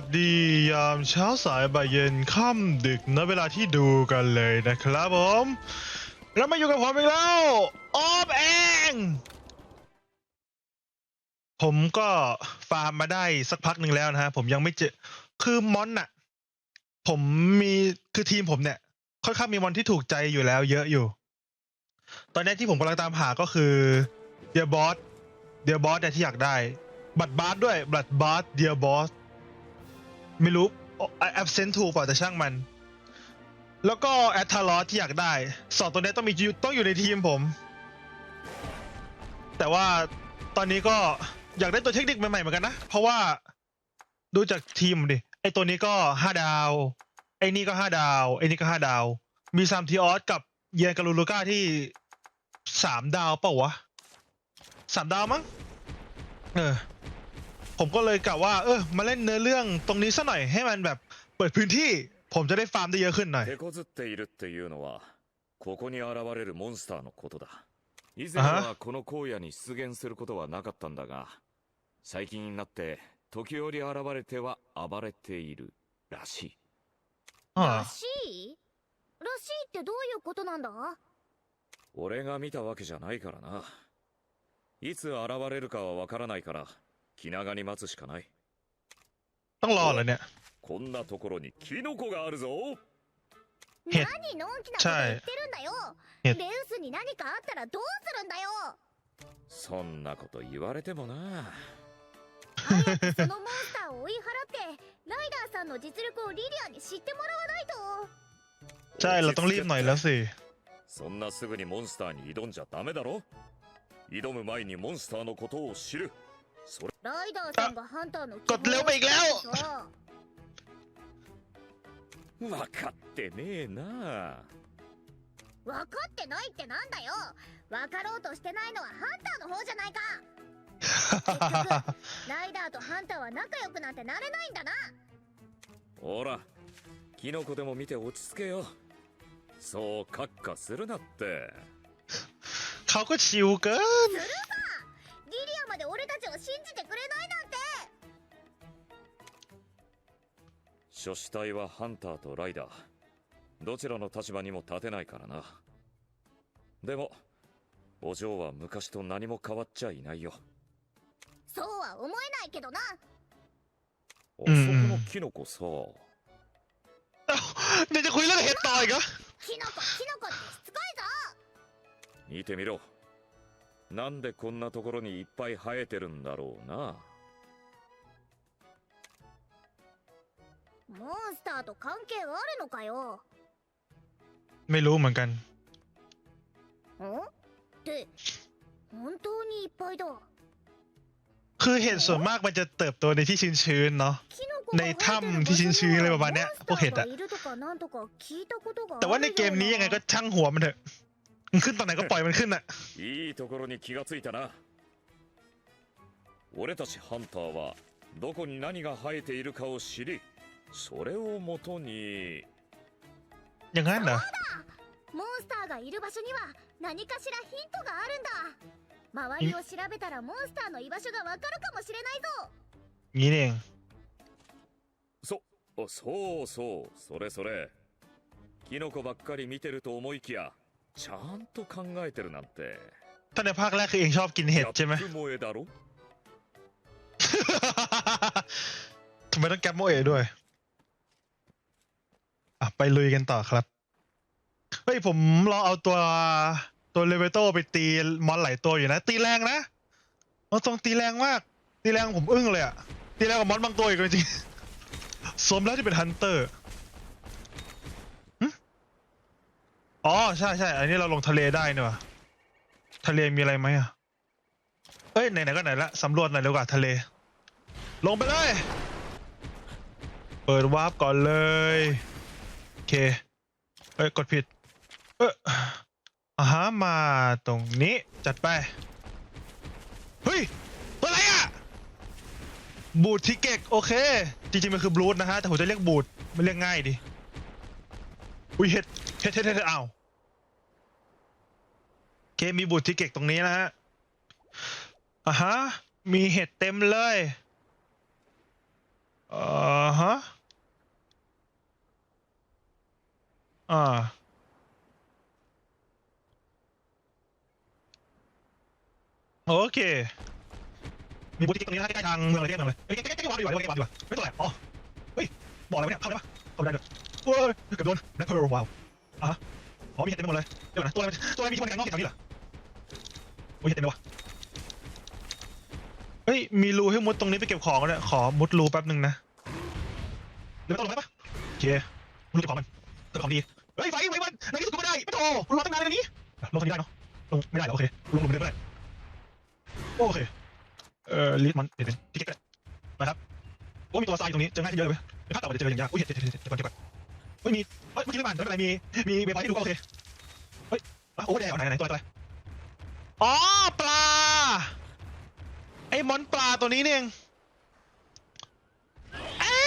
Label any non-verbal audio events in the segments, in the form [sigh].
สดียามเช้าสายบ่ายเย็นค่ำดึกณเวลาที่ดูกันเลยนะครับผม แล้วมาอยู่กับผมอีกแล้วออฟเอง ผมก็ฟาร์มมาได้สักพักหนึ่งแล้วนะฮะ ผมยังไม่เจอ คือมอนน่ะ ผมมีคือทีมผมเนี่ย ค่อนข้างมีมอนที่ถูกใจอยู่แล้ว เยอะอยู่ ตอนนี้ที่ผมกำลังตามหาก็คือเดียบอสเดียบอสเนี่ยที่อยากได้ บัตรบาสด้วย บัตรบาสเดียบอส ไม่รู้แอปเซนถูกเปล่าแต่ช่างมัน แล้วก็แอตทารอสที่อยากได้สองตัวนี้ต้องมีต้องอยู่ในทีมผม แต่ว่าตอนนี้ก็อยากได้ตัวเทคนิคใหม่ๆเหมือนกันนะ เพราะว่าดูจากทีมดิไอตัวนี้ก็ห้าดาว ไอนี่ก็ห้าดาว ไอนี่ก็ห้าดาว มีซามทีออสกับเยนกาลูลูก้าที่สามดาวเปล่าวะสามดาวมั้งเออ ผมก็เลยกะว่า เออ มาเล่นเนื้อเรื่องตรงนี้ซะหน่อยให้มันแบบเปิดพื้นที่ ผมจะได้ฟาร์มได้เยอะขึ้นหน่อย 手こずっているっていうのはここに現れるモンスターのことだ以前あはこの荒野に出現することはなかったんだが最近になって時折現れては暴れているらしいอ่า らしいらしいってどういうことなんだ俺が見たわけじゃないからないつ現れるかはわからないから 気長に待つしかない ต้องรอเหรอเนี่ย こんなところにキノコがあるぞヘッ何のんきなことチャイ言ってるんだよヘッレウスに何かあったらどうするんだよそんなこと言われてもな早くそのモンスターを追い払ってライダーさんの実力をリリアに知ってもらわないと ใช่ เราต้องรีบหน่อยแล้วสิ そんなすぐにモンスターに挑んじゃダメだろ挑む前にモンスターのことを知るそれ ライダーさんがハンターのกดเร็วไปอีกแล้ว さ分かってねえな分かってないってなんだよ分かろうとしてないのはハンターの方じゃないか[laughs] ライダーとハンターは仲良くなんてなれないんだなほらキノコでも見て落ち着けよそうカッカするなって เขาก็ชิวเกิน リリアま で俺たちを信じてくれないなんて。諸死はハンターとライダー。どちらの立場にも立てないからな。でもお嬢は昔と何も変わっちゃいないよ。そうは思えないけどな。そこのキノコさ、[laughs] 出てこいられったわいが。キノコキノコってしつこいぞ。見てみろ。なんでこんなところにいっぱい生えてるんだろうないぞモンスターと関係あるのかよ ไม่รู้เหมือนกัน んって本当にいっぱいだ คือเห็ดส่วนมากมันจะเติบโตในที่ชื้นๆเนาะ キノコ ในถ้ำที่ชื้นๆอะไรประมาณเนี้ยพวกเห็ดอะ モンスターがいるとかなんとか聞いたことがあるような แต่ว่าในเกมนี้ยังไงก็ช่างหัวมันเถอะ [laughs] มันขึ้นตอนไหนก็ปล่อยมันขึ้นอะ いいところに気がついたな俺たちハンターはどこに何が生えているかを知りそれをもとに อย่างนั้นเหรอ モンスターがいる場所には何かしらヒントがあるんだ周りを調べたらモンスターの居場所がわかるかもしれないぞ งี้นี่เอง そそうそうそれそれキノコばっかり見てると思いきや ちゃんと考えてるなんて ถ้าในภาคแรกคือเองชอบกินเห็ดใช่ไหม ギャップ萌えだろ ทำไมต้องแก๊ปโมเอะด้วย อ่ะ ไปลุยกันต่อครับ เฮ้ย ผมลองเอาตัวตัวเลเวโตไปตีมอนหลายตัวอยู่นะ ตีแรงนะมันตรงตีแรงมาก ตีแรงผมอึ้งเลยอะตีแรงกว่ามอนบางตัวอีกเลยจริง สมแล้วที่เป็นฮันเตอร์ อ๋อใช่ใช่อันนี้เราลงทะเลได้เนี่หว่ะทะเลมีอะไรไหมอะเอ้ยไหนๆก็ไหนละสำรวจหน่อยเร็วกว่าทะเล ลงไปเลย เปิดวาร์ปก่อนเลยโอเคเอ้ยกดผิด เอออาฮะมาตรงนี้จัดไปเฮ้ยตัวอะไรอะบูททิเก็กโอเค จริงๆมันคือบลูทนะฮะแต่ผมจะเรียกบูทไม่เรียกง่ายดิอุ้ยเห็ด เห็ดเห็ดเห็ดอ้าเคมีบูททิเก็กตรงนี้นะฮะอ่าฮะ มีเห็ดเต็มเลยอ่าฮะ อ่า โอเค มีบูธที่ตรงนี้นะใกล้ทางเมืองเลยใกล้ๆเมืองเลยเอ้ใกล้ใกล้วางดีกว่าใกล้วางดีกว่าไม่ต้องแหละอ๋อ เฮ้ย บอกอะไรวะเนี่ย เข้าได้ปะเข้าไม่ได้เลยโอ้ยเกือบโดนแบล็คเพร์ลว้าว อะฮะอ๋อมีเห็ดเต็มไปหมดเลย เดี๋ยวนะ ตัวอะไรตัวอะไรมีคนแข่งนอกแถวนี้เหรอโอ้ยเห็ดเต็มเลยวะเฮ้ย มีรูให้มุดตรงนี้ไปเก็บของเนี่ยขอมุดรูแป๊บหนึ่งนะเดี๋ยวต้องลงได้ปะโอเคมุดรูเก็บของมันเก็บของดี เฮ้ยไฟไฟมันในที่สุดก็ไม่ได้ไม่โทรอตั้งนานเลยนี้ลงทางนี้ได้เนาะ ลงไม่ได้เหรอโอเค ลงลงไปเลยก็ได้โอเค เอ่อลิสมันเดี๋ยวๆที่เก็บก็ได้นะครับโอ้มีตัวทรายตรงนี้เจอง่ายขึ้นเยอะเลยเว้ยเดี๋ยวภาพต่อไปจะเจออย่างยากอุ้ยเห็ดเห็ดเห็ดเห็ดเดี๋ยวก่อนเก็บก่อน เฮ้ยมีเฮ้ยเมื่อกี้ไม่ผ่านไม่เป็นไรมีมีเวฟไฟให้ดูก็โอเคเฮ้ยอะโอ้แดงไหนไหนตัวอะไรตัวอะไรอ๋อปลาไอ้มอนปลาตัวนี้เนี่เองเอ้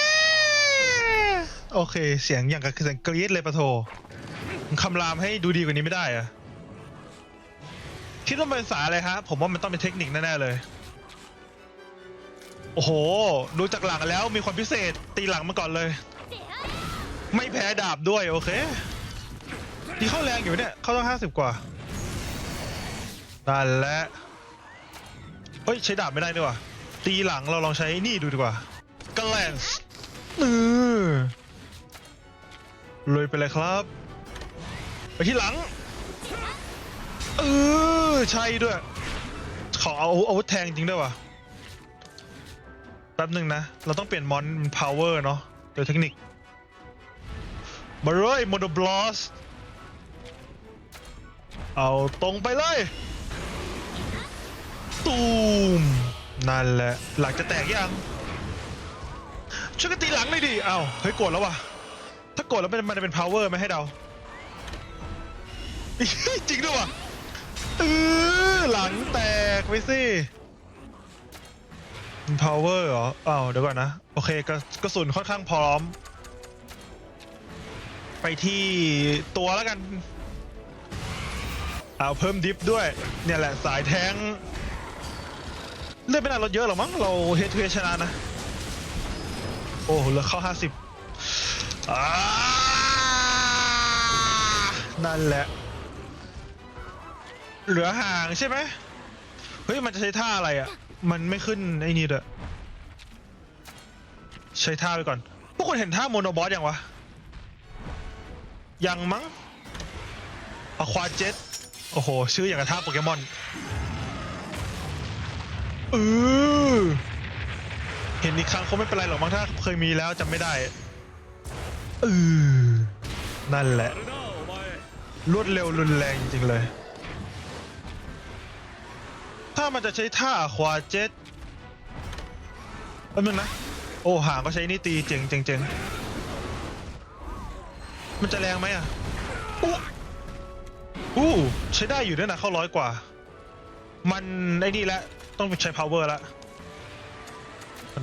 ยโอเค เสียงอย่างกับเสียงกรี๊ดเลยปะโทคำรามให้ดูดีกว่านี้ไม่ได้อะคิดว่าเป็นสาอะไรฮะ ผมว่ามันต้องเป็นเทคนิคแน่ๆเลย โอ้โห ดูจากหลังแล้วมีความพิเศษตีหลังมาก่อนเลย ไม่แพ้ดาบด้วยโอเคที่เข้าแรงอยู่เนี่ย เข้าต้องห้าสิบกว่านั่นแหละเฮ้ย ใช้ดาบไม่ได้ด้วยว่ะตีหลังเราลองใช้นี่ดูดีกว่ากแลนส์เออเลยไปเลยครับ ไปที่หลังเออใช่ด้วย ขอเอาอาวุธแทงจริงด้วยว่ะแป๊บหนึ่งนะ เราต้องเปลี่ยนมอนเป็น power เนาะโดยเทคนิค มาเลยโมโนบลอสเอาตรงไปเลย ตูม นั่นแหละ หลังจะแตกยังช่วยกันตีหลังเลยดิเอาเฮ้ยโกดแล้ววะถ้าโกดแล้วมันจะเป็น power ไหมให้เดาจริงด้วยว่ะเออหลังแตกไปสิ power เหรออ้าวเดี๋ยวก่อนนะ โอเคกระกระสุนค่อนข้างพร้อม ไปที่ตัวแล้วกัน เอาเพิ่มดิฟด้วย เนี่ยแหละสายแทงเลือดไม่น่าลดเยอะหรอมั้ง เราเฮดทูเฮชนะนะ โอ้เหลือเข้า50อ่านั่นแหละ เหลือห่างใช่ไหมเฮ้ย มันจะใช้ท่าอะไรอะ มันไม่ขึ้นไอ้นี่เด้วยใช้ท่าไปก่อน พวกคุณเห็นท่าโมโนบอสยังวะ ยังมั้งอควาเจ็ตโอ้โห ชื่ออย่างกระทาโปเกมอนเออเห็นอีกครั้งคงไม่เป็นไรหรอกมั้งถ้าเคยมีแล้วจำไม่ได้เออนั่นแหละ รวดเร็วรุนแรงจริงเลย ถ้ามันจะใช้ท่าควาเจ็ตแป๊บมึงนะ โอ้หางก็ใช้นี่ตีเจ๋งเจ๋งเจ๋ง มันจะแรงไหมอะอู้อู้ใช้ได้อยู่ด้วยนะเข้าร้อยกว่า มันไอ้นี่แหละต้องใช้ power ละ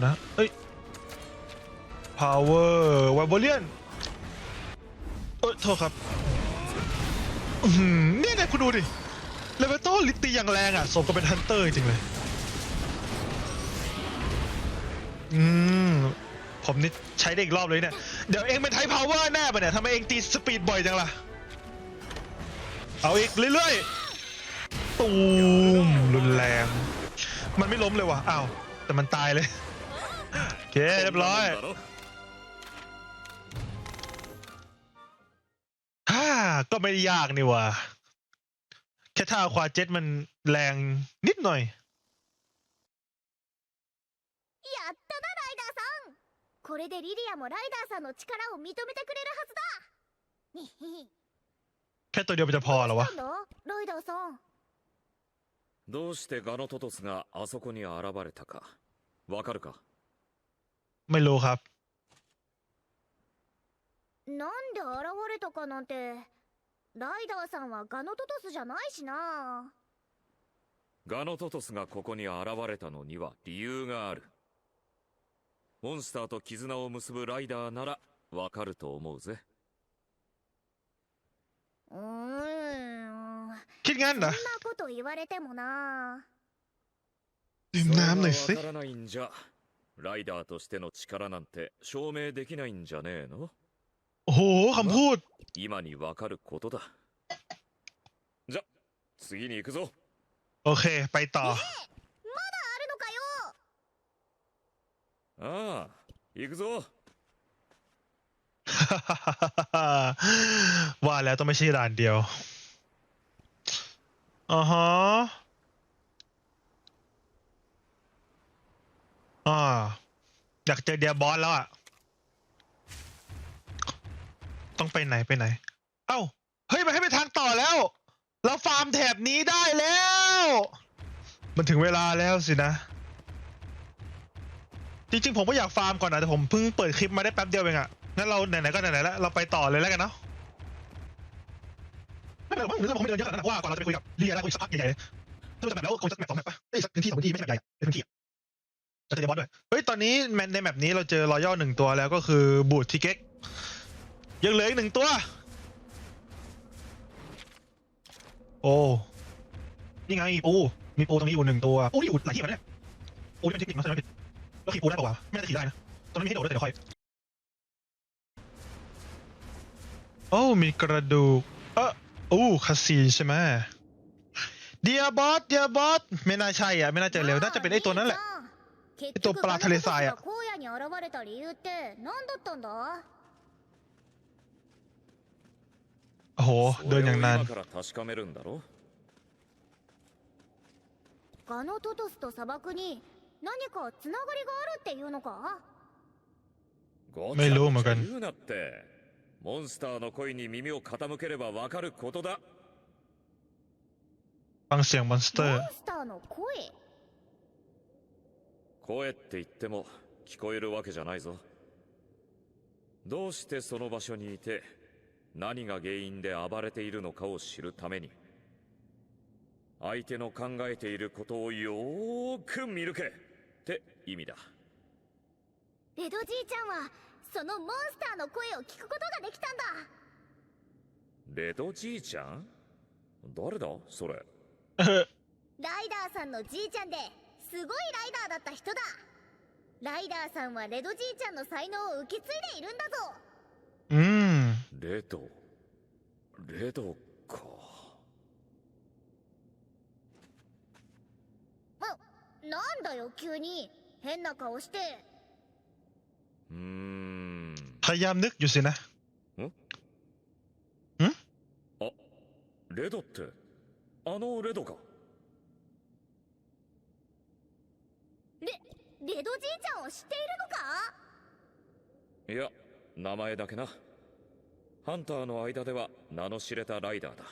นะเอ้ย power ว i เบเลียนเอ้ยโทษครับเนี่ยเนี่ยคุณดูดิเลเวโต้ลิตตีอย่างแรงอะสมกับเป็นฮันเตอร์จริงเลย อืม ผมนี่ใช้ได้อีกรอบเลยเนี่ย เดี๋ยวเองเป็นไทพาวเวอร์แน่ปะเนี่ยทำไมเองตีสปีดบ่อยจังล่ะ เอาอีกเรื่อยๆ ตูมรุนแรง มันไม่ล้มเลยว่ะ อ้าว แต่มันตายเลย โอเค เรียบร้อยฮ่าก็ไม่ได้ยากนี่ว่ะ แค่ท่าควาเจ็ตมันแรงนิดหน่อย これでリリアもライダーさんの力を認めてくれるはずだにひ แค่ตัวเดียวมันจะพอเหรอวะ なんだライダーさんどうしてガノトトスがあそこに現れたかわかるか ไม่รู้ครับ なんで現れたかなんてライダーさんはガノトトスじゃないしなガノトトスがここに現れたのには理由がある モンスターと絆を結ぶライダーならわかると思うぜうーん คิดงั้น そん เหร な อ こと言われてもな ดื่มน้ำหน่อยสิ それがわからないんじゃ ライダーとしての力なんて証明できないんじゃねえの โอ้โหคำพูด 今にわかることだじゃ次に行くぞ โอเค ไปต่อ ああ行くぞ ว่าแล้วต้องไม่ใช่ด่านเดียวอ่าฮะอ่าอยากเจอเดียบอสแล้วอ่ะ ต้องไปไหนไปไหน เอ้า เฮ้ย มันให้ไปทางต่อแล้ว เราฟาร์มแถบนี้ได้แล้ว มันถึงเวลาแล้วสินะ จริงๆผมก็อยากฟาร์มก่อนนะแต่ผมเพิ่งเปิดคลิปมาได้แป๊บเดียวเองอะงั้นเราไหนๆก็ไหนๆแล้วเราไปต่อเลยแล้วกันเนาะไม่เป็นไรผมผมไม่เดินเยอะขนาดนั้นเพราะว่าก่อนเราจะไปคุยกับเรียแล้วคุยสักพักใหญ่ๆเลยถ้าจะแบบแล้วคงสักแมปสองแมปปะเอ้สักพื้นที่สองพื้นที่ไม่ใช่แบบใหญ่อะเป็นพื้นที่อะจะเจอบอสด้วยเฮ้ยตอนนี้แมนในแมปนี้เราเจอรอยัลหนึ่งตัวแล้วก็คือบูททิเก็กยังเหลืออีกหนึ่งตัว โอ้นี่ไงปูมีปูตรงนี้อยู่หนึ่งตัวปูที่อยู่หลายที่เหมือนกันเนี่ยปูที่เป็นเทคนิคมาใช่ไหม แล้วขี่ปูได้ปะวะไม่น่าจะขี่ได้นะ ตอนนี้นมีให้โดดด้วยแต่เดี๋ยวค่อย โอ้ มีกระดูก เออโอ้คาซีนใช่ไหมเดียบอสเดียบอสไม่น่าใช่อ่ะ ไม่น่าจะเร็ว น่าจะเป็นไอ้ตัวนั้นแหละ 結えっと局プラトレサーやガナトスが荒野に現れた理由って何だったんだ โอ้โห そ เดิน れ อย่าง を นั้น 今から確かめるんだろガノトトスと砂漠に 何かつながりがあるっていうのか？めっろまか言うなって。モンスターの声に耳を傾ければわかることだ。放声モンスター。モンスターの声？声って言っても聞こえるわけじゃないぞ。どうしてその場所にいて何が原因で暴れているのかを知るために相手の考えていることをよーく見るけ。って意味だ。レドじいちゃんはそのモンスターの声を聞くことができたんだ。レドじいちゃん？誰だ？それ。[laughs] ライダーさんのじいちゃんですごいライダーだった人だ。ライダーさんはレドじいちゃんの才能を受け継いでいるんだぞ。うん。レド。レドか。なんだよ急に変な顔してうーん พยายามนึกอยู่สินะ あレドってあのレドかレレドじいちゃんを知っているのかいや名前だけなハンターの間では名の知れたライダーだ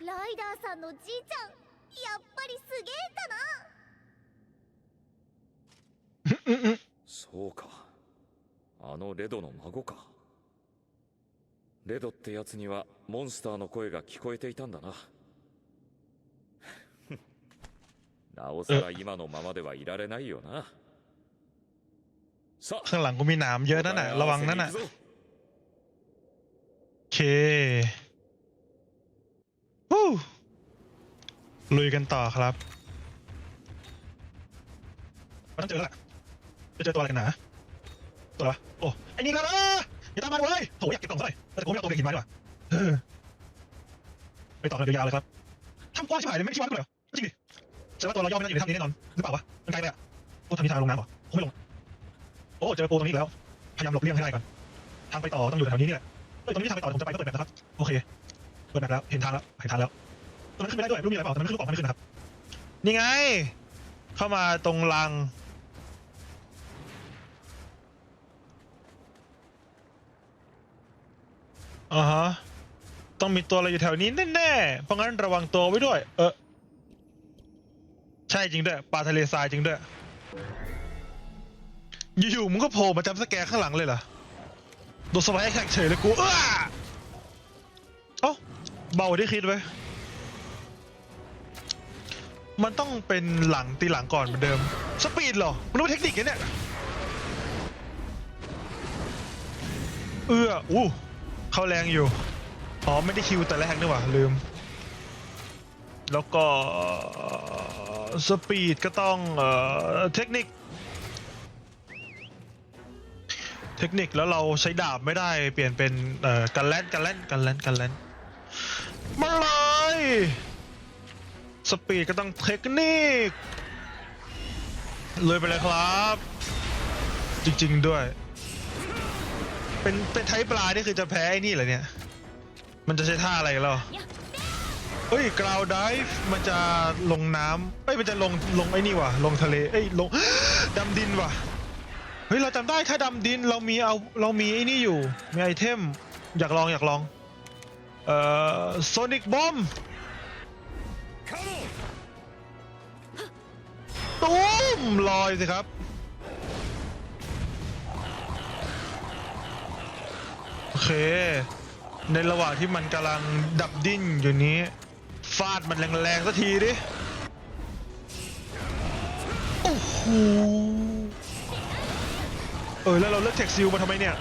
ライダーさんのじいちゃん やっぱりすげえんだなうんうんそうかあのレドの孫かレドってやつにはモンスターの声が聞こえていたんだなな[laughs] おさら今のままではいられないよなさあ ข้างหลังกูมีหนามเยอะนั่นน่ะ ระวังนั่นน่ะ 答え合わせに行くぞ โอเควู้ ลุยกันต่อครับมันต้องเจอแล้วแหละจะเจอตัวอะไรกันหนาตัวอะไรวะโอ้ไอ้นี่แล้วนะอย่าตามมาเลยโถอยากเก็บกล่องซะหน่อยแต่ผมไม่เอาตัวเด็กหินมาดีกว่าเออไปต่อเลยยาวๆเลยครับทำกว้างชิบหายเลยไม่ใช่ว่าเลยเหรอจริงดิแสดงว่าตัวเราย่อไม่น่าอยู่ในถ้ำนี้แน่นอนหรือเปล่าวะมันไกลไปอะโอ้ทางนี้ทางลงน้ำเหรอผมไม่ลงโอ้เจอปูตรงนี้อีกแล้วพยายามหลบเลี่ยงให้ได้ก่อนทางไปต่อต้องอยู่แถวนี้นี่แหละเฮ้ยตรงนี้ทางไปต่อผมจะไปก็เปิดแบบนะครับโอเคเปิดแบบแล้วเห็นทางแล้วเห็นทางแล้ว ตรงนั้นขึ้นไม่ได้ด้วยไม่รู้มีอะไรเปล่าตรงนั้นขึ้นลูกออกมันไม่ขึ้นนะครับ นี่ไง เข้ามาตรงรัง อ่าฮะ ต้องมีตัวอะไรอยู่แถวนี้แน่ๆ เพราะงั้นระวังตัวไว้ด้วย เออ ใช่จริงด้วยปลาทะเลทรายจริงด้วย อยู่ๆมึงก็โผล่มาจำสแกร์ข้างหลังเลยเหรอ โดนสไลด์แข่งเฉยเลยกู เอ้าเอ้าเบาได้คิดไว้ย มันต้องเป็นหลังตีหลังก่อนเหมือนเดิม สปีดเหรอ มันรู้เทคนิคเนี่ย เอื้อ อู้ เข้าแรงอยู่ อ๋อ ไม่ได้คิวแต่แรกนี่หว่า ลืม แล้วก็สปีดก็ต้องเอ่อเทคนิค เทคนิคแล้วเราใช้ดาบไม่ได้เปลี่ยนเป็นเอ่อกันแลนกันแลนกันแลนกันแลนมาเลย สปีดก็ต้องเทคนิคเลยไปเลยครับ จริง ๆด้วย เป็นเป็นไทป์ปลานี่คือจะแพ้ไอ้นี่เหรอเนี่ย มันจะใช้ท่าอะไรกันแล้วเฮ้ยกราวดิฟมันจะลงน้ำเอ้ยมันจะลงลงไอ้นี่ว่ะลงทะเลเอ้ยลงดำดินว่ะเฮ้ยเราจำได้ถ้าดำดินเรามีเอาเรามีไอ้นี่อยู่มีไอเทมอยากลองอยากลองเอ่อโซนิกบอม ตูมลอยสิครับ โอเค ในระหว่างที่มันกำลังดับดิ้นอยู่นี้ ฟาดมันแรงๆสักทีดิ โอ้โห เออ แล้วเราเลือกเท็กซิลมาทำไมเนี่ย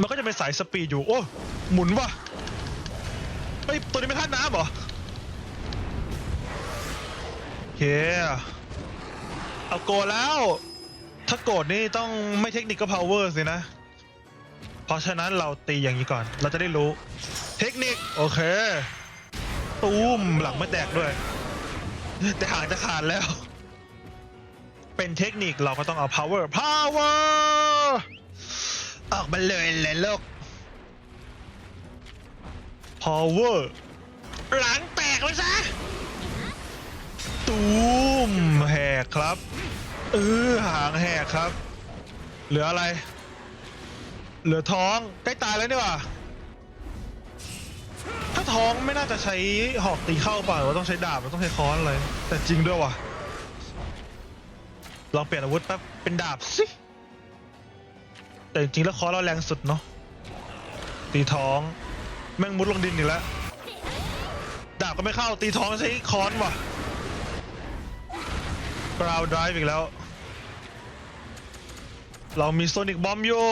มันก็จะเป็นสายสปีดอยู่ โอ้ หมุนวะ้ยตัวนี้ไม่ท่าน้ำเหรอโอเคเอาโกรธแล้ว ถ้าโกรธนี่ต้องไม่เทคนิคก็พาวเวอร์สินะ เพราะฉะนั้นเราตีอย่างนี้ก่อน เราจะได้รู้ เทคนิค โอเค ตูมหลังไม่แตกด้วย แต่หางจะขาดแล้ว เป็นเทคนิคเราก็ต้องเอา power power ออกมาเลยเลยลูก power หลังแตกเลยซะตูมแหกครับเออหางแหกครับ เหลืออะไร เหลือท้องใกล้ตายแล้วนี่หว่าถ้าท้องไม่น่าจะใช้หอกตีเข้าเปล่าหรือว่าต้องใช้ดาบหรือต้องใช้ค้อนเลยแต่จริงด้วยว่ะลองเปลี่ยนอาวุธแป๊บเป็นดาบสิแต่จริงๆแล้วค้อนเราแรงสุดเนาะตีท้อง แม่งมุดลงดินอีกแล้ว ดาบก็ไม่เข้าตีท้องใช้ค้อนว่ะกราวด i v e อีกแล้ว เรามีโซนิกบอมอยู่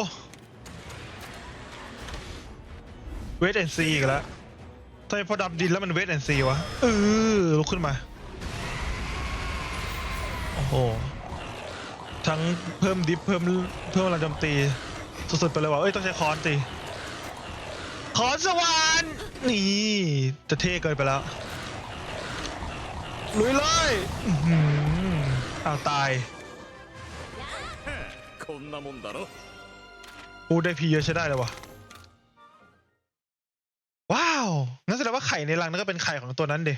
เวทแอนซีอีกแล้วทำไมพอดับดินแล้วมันเวทแอนซีวะเออลุกขึ้นมา โอ้โห ทั้งเพิ่มดิฟเพิ่มเพิ่มพลังโจมตี สุดๆไปเลยว่ะเอ้ย ต้องใช้คอนตี ขอนสวรรค์นี่ จะเท่เกินไปแล้ว ลุยเลยอื้อหืออ้าวตาย こんなもんだろ พูดได้พีเยอะใช้ได้เลยว่ะ ว้าว งั้นแสดงว่าไข่ในรังนั่นก็เป็นไข่ของตัวนั้นเด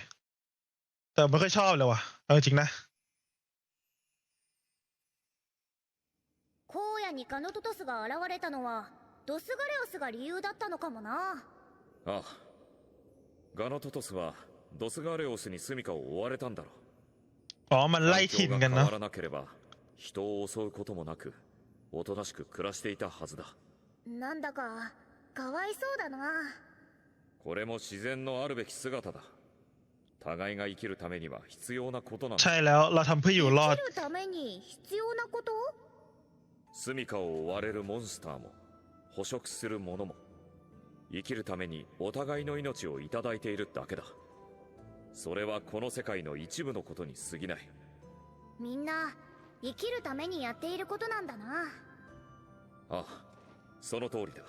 แต่ไม่ค่อยชอบเลยว่ะ เอาจริงๆนะ 荒野にカノトトスが現れたのは ドスガレオスが理由だったのかもなああガノトトスはドスガレオスに住処を追われたんだろ อ๋อ มันไล่ 環 ถิ่น 境が กัน 変 เนาะ わらなければ人を襲うこともなくおとなしく暮らしていたはずだなんだかかわいそうだなこれも自然のあるべき姿だ互いが生きるためには必要なことなんだ ใช่แล้ว เราทำเพื่ออยู่รอด 生きるために必要なこと住処を追われるモンスターも 捕食する者も生きるためにお互いの命をいただいているだけだ。それはこの世界の一部のことに過ぎない。みんな生きるためにやっていることなんだな。ああその通りだ。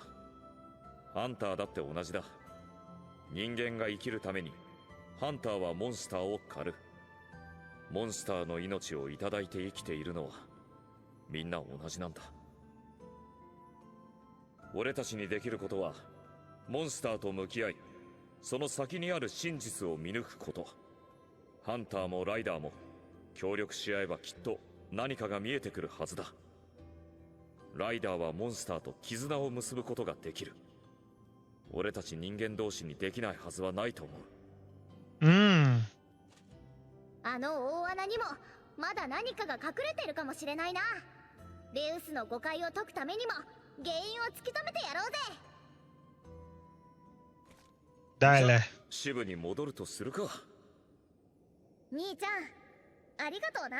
ハンターだって同じだ。人間が生きるためにハンターはモンスターを狩る。モンスターの命をいただいて生きているのはみんな同じなんだ俺たちにできることはモンスターと向き合いその先にある真実を見抜くこと。ハンターもライダーも協力し合えばきっと何かが見えてくるはずだ。ライダーはモンスターと絆を結ぶことができる。俺たち人間同士にできないはずはないと思う。อืมあの大穴にもまだ何かが隠れてるかもしれないな。レウスの誤解を解くためにも原因を突き止めてやろうぜ ได้เลย 支部に戻るとするか兄ちゃんありがとうな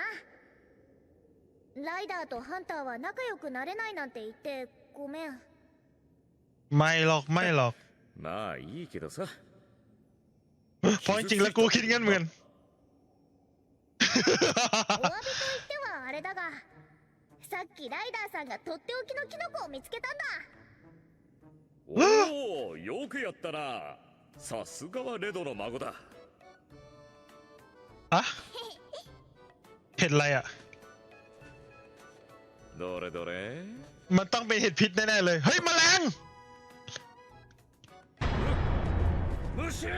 ライダーとハンターは仲良くなれないなんて言ってごめん ไม่หรอก ไม่หรอก まあいいけどさ เพราะจริงๆแล้วกูคิดงั้นเหมือนกัน お詫びと言ってはあれだが さっきライダーさんがとっておきのキノコを見つけたんだおおよくやったなさすがはレドの孫だ อะเห็ดอะไรอ่ะ どれどれ มันต้องเป็นเห็ดพิษแน่ๆเลย เฮ้ยแมลง むしゃ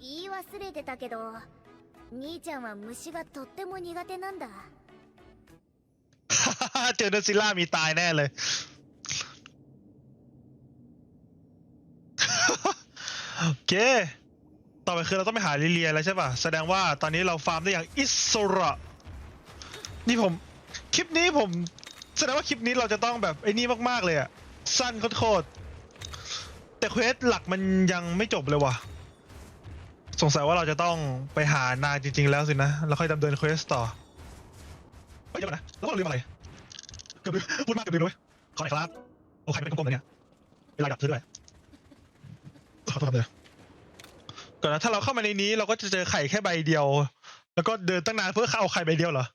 言い忘れてたけど 兄ちゃんは虫がとっても苦手なんだ เจอเดซิลล่ามีตายแน่เลย โอเค ต่อไปคือเราต้องไปหาลิเลียแล้วใช่ป่ะ แสดงว่าตอนนี้เราฟาร์มได้อย่างอิสระ นี่ผม คลิปนี้ผม แสดงว่าคลิปนี้เราจะต้องแบบไอ้นี่มากๆเลยอะสั้นโคตรๆแต่เควสหลักมันยังไม่จบเลยว่ะ สงสัยว่าเราจะต้องไปหานายจริง ๆ แล้วสินะแล้วค่อยดำเนินเควสต่อเฮ้ยเดี๋ยวก่อนนะแล้วเราลืมอะไรเกือบลืมพูดมากเกือบลืมเลยขอหน่อยครับโอ้ใครเป็นกลมๆเลยเนี่ยเวลาดับซื้อด้วยขอโทษครับเลยก่อนนะถ้าเราเข้ามาในนี้เราก็จะเจอไข่แค่ใบเดียว แล้วก็เดินตั้งนานเพื่อเอาไข่ใบเดียวเหรอ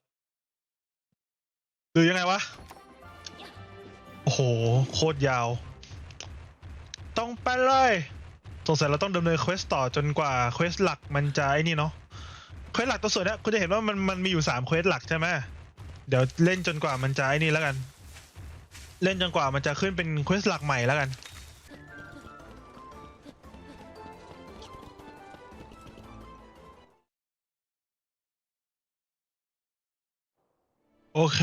หรือยังไงวะโอ้โหโคตรยาว ต้องไปเลย สงสัยเราต้องดำเนินเควสต่อจนกว่าเควสหลักมันจะไอ้นี่เนาะเควสหลักตัวส่วนเนี้ยคุณจะเห็นว่ามันมันมีอยู่สามเควสหลักใช่ไหม เดี๋ยวเล่นจนกว่ามันจะไอ้นี่แล้วกัน เล่นจนกว่ามันจะขึ้นเป็นเควสหลักใหม่แล้วกัน โอเค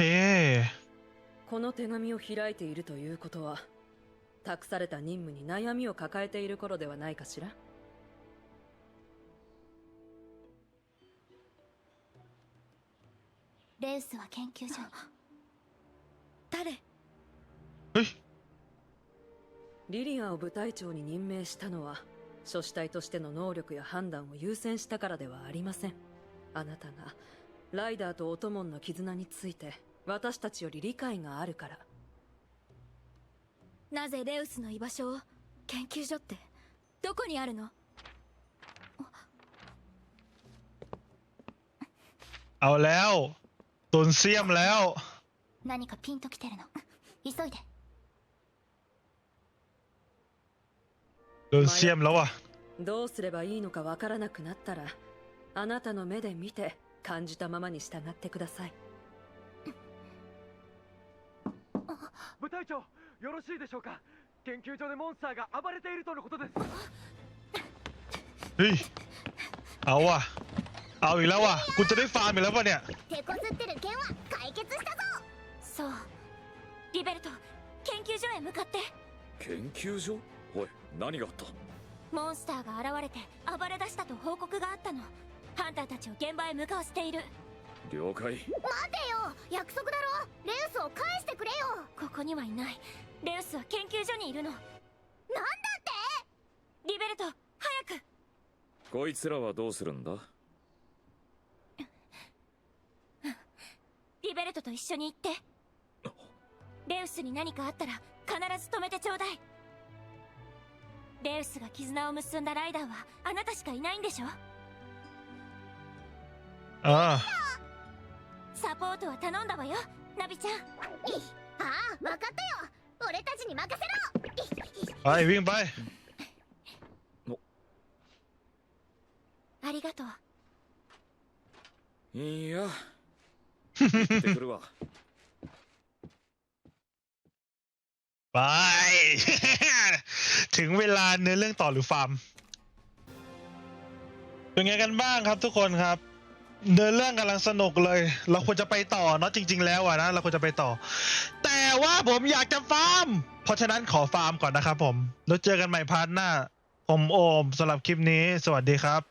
この手紙を開いているということは 託された任務に悩みを抱えている頃ではないかしら？レースは研究所。に誰？リリアを部隊長に任命したのは諸死体としての能力や判断を優先したからではありません。あなたがライダーとオトモンの絆について私たちより理解があるから。なぜレウスの居場所を研究所ってどこにあるの เอาแล้วโดนเสียมแล้ว 何かピンときてるの急いで โดนเสียมแล้วอ่ะ どうすればいいのかわからなくなったらあなたの目で見て感じたままに従ってください部隊長 よろしいでしょうか研究所でモンスターが暴れているとのことです เฮ้ย เอาว่ะ เอาอีกแล้วว่ะ กูจะได้ฟาร์มอีกแล้วป่ะเนี่ย 手こずってる件は解決したぞそうリベルト研究所へ向かって研究所おい何があったモンスターが現れて暴れ出したと報告があったのハンターたちを現場へ向かわせている 了解。待てよ約束だろ。レウスを返してくれよ。ここにはいない。レウスは研究所にいるの。なんだって？リベルト早く。こいつらはどうするんだ？リベルトと一緒に行って。レウスに何かあったら必ず止めてちょうだい。レウスが絆を結んだライダーはあなたしかいないんでしょ？อ่า サポートは頼んだわよナビちゃんああ分かったよ俺たちに任せろ ไปวิ่งไป ありがとういや行ってくるわ ไป ถึงเวลาเนื้อเรื่องต่อหรือฟาร์ม เป็นไงกันบ้างครับทุกคนครับ เดินเรื่องกำลังสนุกเลย เราควรจะไปต่อเนาะจริง ๆ แล้วอะนะเราควรจะไปต่อ แต่ว่าผมอยากจะฟาร์ม เพราะฉะนั้นขอฟาร์มก่อนนะครับผมแล้วเจอกันใหม่พาร์ทหน้า ผมโอมสำหรับคลิปนี้ สวัสดีครับ